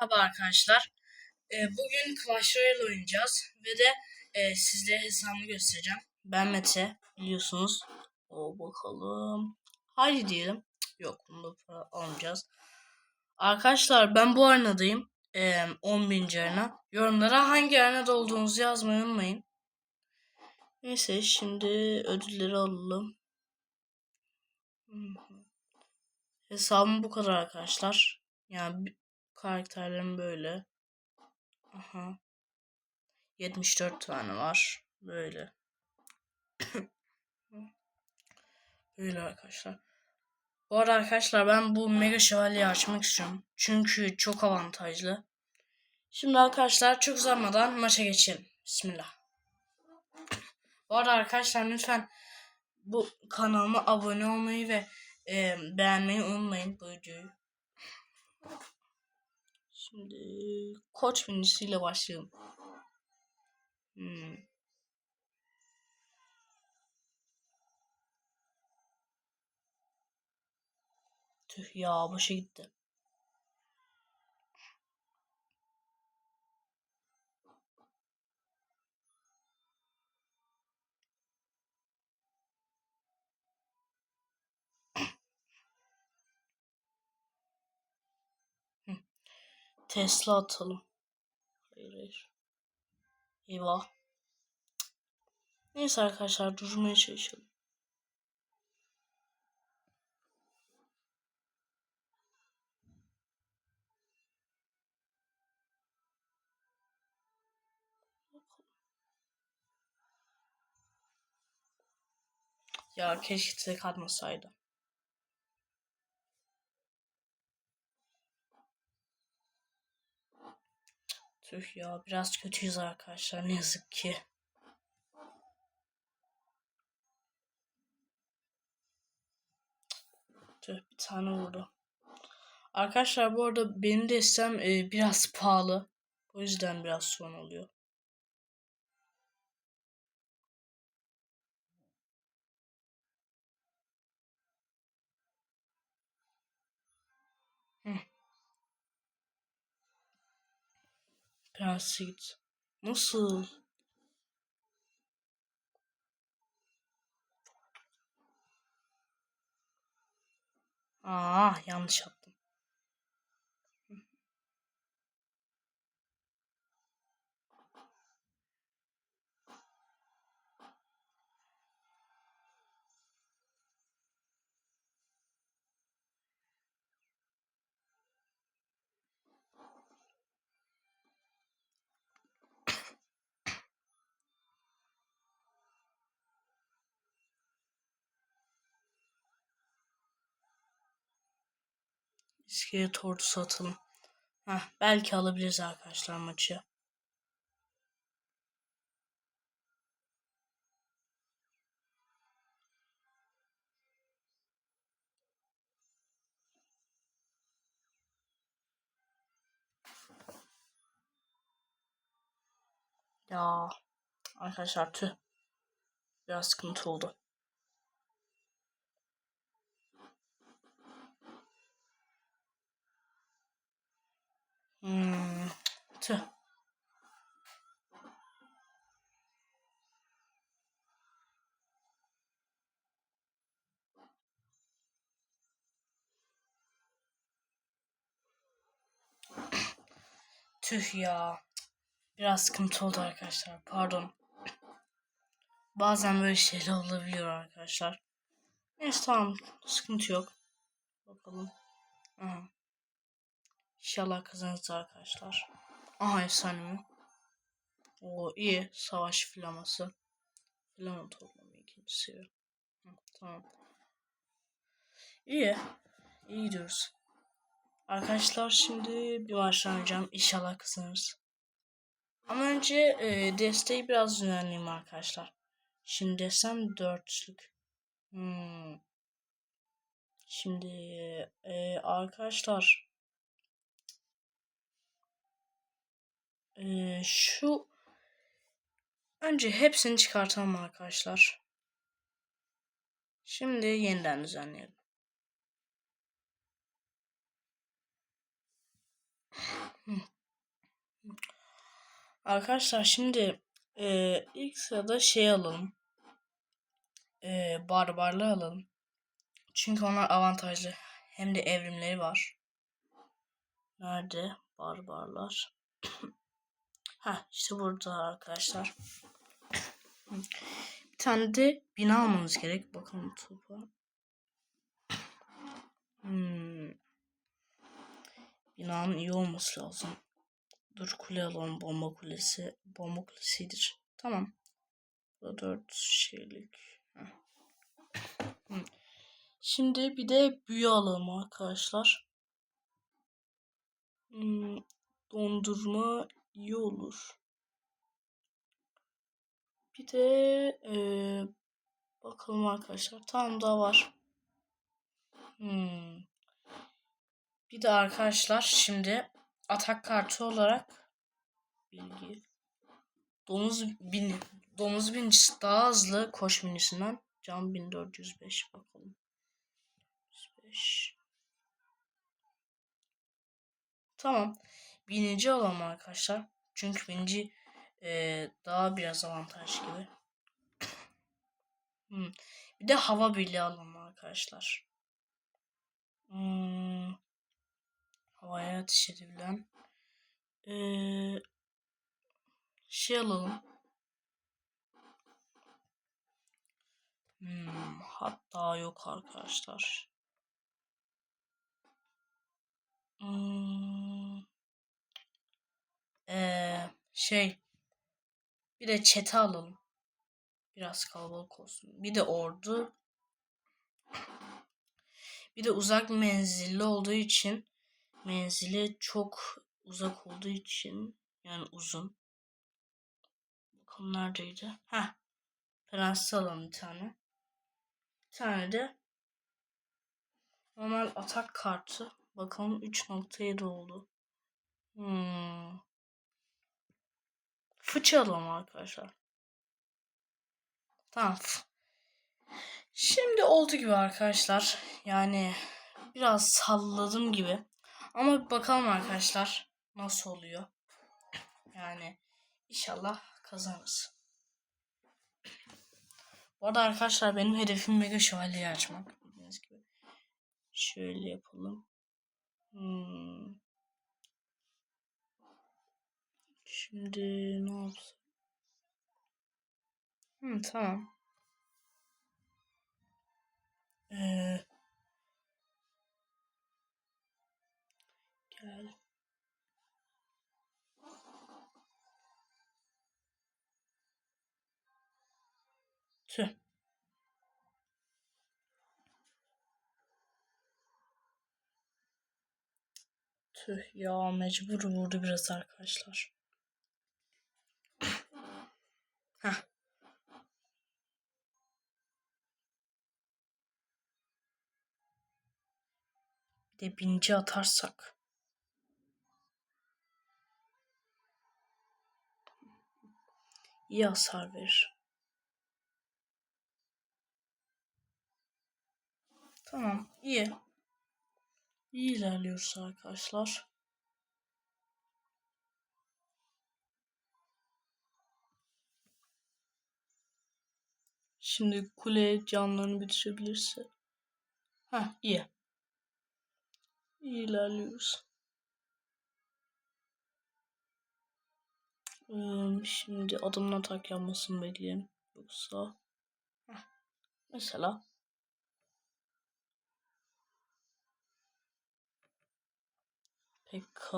Merhaba arkadaşlar. Ee, bugün Clash Royale oynayacağız ve de e, sizlere hesabımı göstereceğim. Ben Mete biliyorsunuz. O bakalım. Haydi diyelim. Yok para almayacağız. Arkadaşlar ben bu arenadayım. Ee, 10.000 arena. Yorumlara hangi arenada olduğunuzu yazmayı unutmayın. Neyse şimdi ödülleri alalım. Hesabım bu kadar arkadaşlar. Yani karakterlerim böyle. Aha. 74 tane var. Böyle. Böyle arkadaşlar. Bu arada arkadaşlar ben bu mega şövalyeyi açmak istiyorum. Çünkü çok avantajlı. Şimdi arkadaşlar çok uzatmadan maça geçelim. Bismillah. Bu arada arkadaşlar lütfen bu kanalıma abone olmayı ve e, beğenmeyi unutmayın bu videoyu. Şimdi koç binisiyle başlayalım. Hmm. Tüh ya başa gitti. Tesla atalım. Hayır hayır. Eyvah. Neyse arkadaşlar durmaya çalışalım. Ya keşke tek atmasaydı. Tüh ya biraz kötüyüz arkadaşlar ne yazık ki. Tüh bir tane vurdu. Arkadaşlar bu arada benim destem e, biraz pahalı. O yüzden biraz sorun oluyor. Git. Nasıl? Aa yanlış yaptım. İskelet ordusu atalım. Heh, belki alabiliriz arkadaşlar maçı. Ya arkadaşlar tüh. Biraz sıkıntı oldu. Hmm, tüh. Tüh ya. Biraz sıkıntı oldu arkadaşlar. Pardon. Bazen böyle şeyler olabiliyor arkadaşlar. Neyse tamam. Sıkıntı yok. Bakalım. Aha. İnşallah kazanırız arkadaşlar. Aha efsane mi? O iyi. Savaş flaması. Flama toplama ikincisi. Hı, tamam. İyi. İyi gidiyoruz. Arkadaşlar şimdi bir başlayacağım. İnşallah kazanırız. Ama önce e, desteği biraz düzenleyeyim arkadaşlar. Şimdi desem dörtlük. Hmm. Şimdi e, arkadaşlar şu önce hepsini çıkartalım arkadaşlar. Şimdi yeniden düzenleyelim. Arkadaşlar şimdi e, ilk sırada şey alalım. E, barbarlı alalım. Çünkü onlar avantajlı. Hem de evrimleri var. Nerede barbarlar? ha işte burada arkadaşlar. Bir tane de bina almamız gerek. Bakalım topa. Hmm. Binanın iyi olması lazım. Dur kule alalım. Bomba kulesi. Bomba kulesidir. Tamam. Bu dört şeylik. Hmm. Şimdi bir de büyü alalım arkadaşlar. Hmm, dondurma iyi olur. Bir de ee, bakalım arkadaşlar. Tam da var. Hmm. Bir de arkadaşlar şimdi atak kartı olarak bilgi domuz bin domuz binicisi daha hızlı koş minisinden can 1405 bakalım. 105 Tamam. Binici alalım arkadaşlar. Çünkü binici e, daha biraz avantaj gibi. Hmm. Bir de hava birliği alalım arkadaşlar. Hmm. Havaya ateş edebilen. Ee, şey alalım. Hmm, hatta yok arkadaşlar. Hmm, ee, şey bir de çete alalım. Biraz kalabalık olsun. Bir de ordu. Bir de uzak menzilli olduğu için menzili çok uzak olduğu için yani uzun. Bakalım neredeydi? Ha. Prenses alalım bir tane. Bir tane de normal atak kartı. Bakalım 3.7 oldu. Hmm. Fıçı alalım arkadaşlar. Tamam. Şimdi oldu gibi arkadaşlar. Yani biraz salladım gibi. Ama bir bakalım arkadaşlar nasıl oluyor. Yani inşallah kazanırız. Bu arada arkadaşlar benim hedefim Mega Şövalye'yi açmak. Bildiğiniz gibi. Şöyle yapalım. Hmm. Şimdi ne yapsam? Hmm, tamam. Ee, gel. Tüh. Tüh ya mecbur vurdu biraz arkadaşlar. De binci atarsak. İyi hasar verir. Tamam iyi. İyi ilerliyoruz arkadaşlar. Şimdi kule canlarını bitirebilirse. Ha iyi. İlerliyoruz. Ee, şimdi adamın atak yapmasını bekleyelim. Yoksa Heh. mesela PK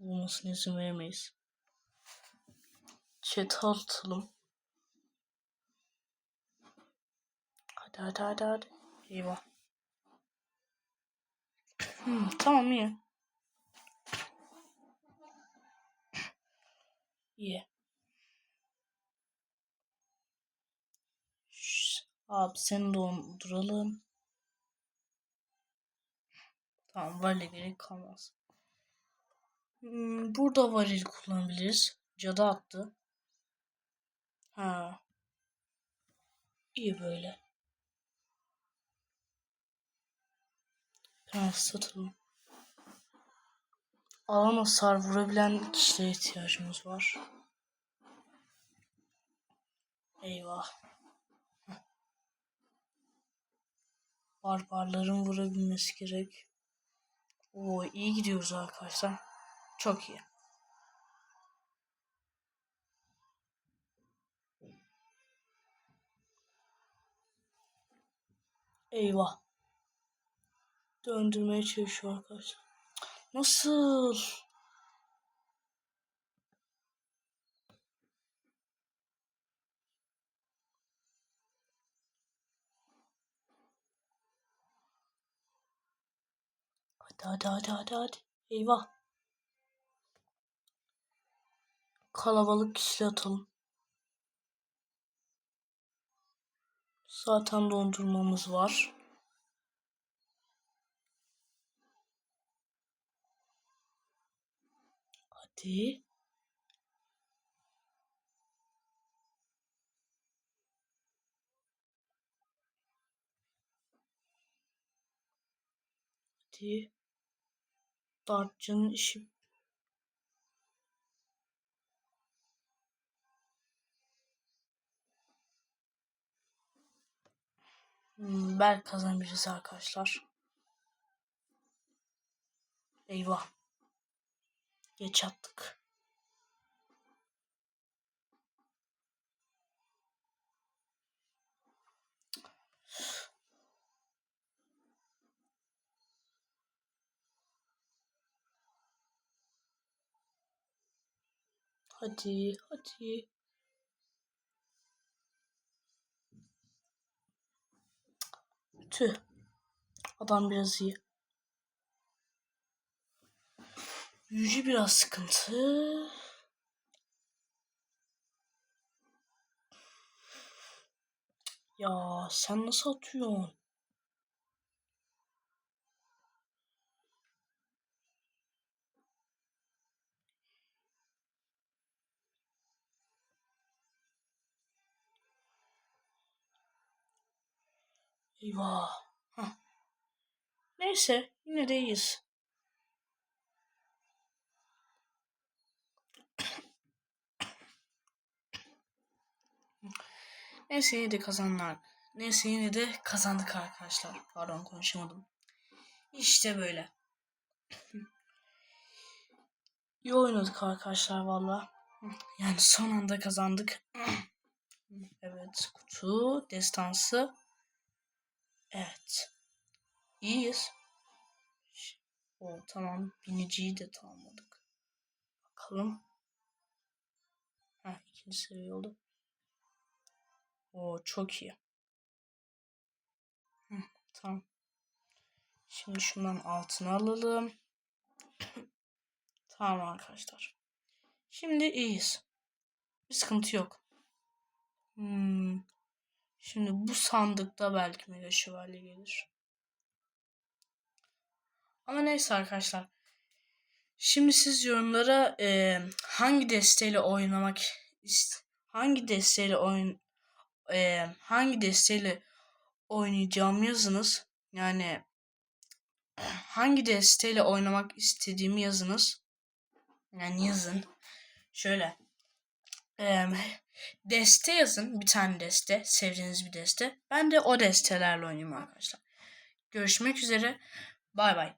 olmasına izin veremeyiz. Chat atalım. Hadi hadi hadi hadi. Eyvah. Hmm, tamam iyi. İyi. Abi seni donduralım. Tamam varil gerek kalmaz. Hmm, burada varil kullanabiliriz. Cadı attı. Ha. İyi böyle. Prens satalım. alan hasar vurabilen kişilere ihtiyacımız var. Eyvah. Barbarların vurabilmesi gerek. Oo iyi gidiyoruz arkadaşlar. Çok iyi. Eyvah. Döndürmeye çalışıyor arkadaşlar. Nasıl? Hadi hadi hadi hadi hadi. Eyvah. Kalabalık kişi atalım. Zaten dondurmamız var. Hadi. Hadi. Dartçının işi Hmm, belki kazanabiliriz arkadaşlar. Eyvah. Geç attık. Hadi, hadi. Tüh. Adam biraz iyi. Büyücü biraz sıkıntı. Ya sen nasıl atıyorsun? Eyvah. Heh. Neyse yine de iyiyiz. Neyse de kazanlar. Neyse yine de kazandık arkadaşlar. Pardon konuşamadım. İşte böyle. İyi oynadık arkadaşlar valla. Yani son anda kazandık. evet kutu destansı. Evet. İyiyiz. O tamam biniciyi de tamamladık. Bakalım. Ha ikinci seviye oldu. O çok iyi. Hı, tamam. Şimdi şundan altına alalım. tamam arkadaşlar. Şimdi iyiyiz. Bir sıkıntı yok. Hmm. Şimdi bu sandıkta belki mega şövalye gelir. Ama neyse arkadaşlar. Şimdi siz yorumlara e, hangi desteğiyle oynamak ist hangi desteğiyle oyun e, hangi desteğiyle oynayacağım yazınız. Yani hangi desteğiyle oynamak istediğimi yazınız. Yani yazın. Şöyle. E, deste yazın. Bir tane deste. Sevdiğiniz bir deste. Ben de o destelerle oynayayım arkadaşlar. Görüşmek üzere. Bay bay.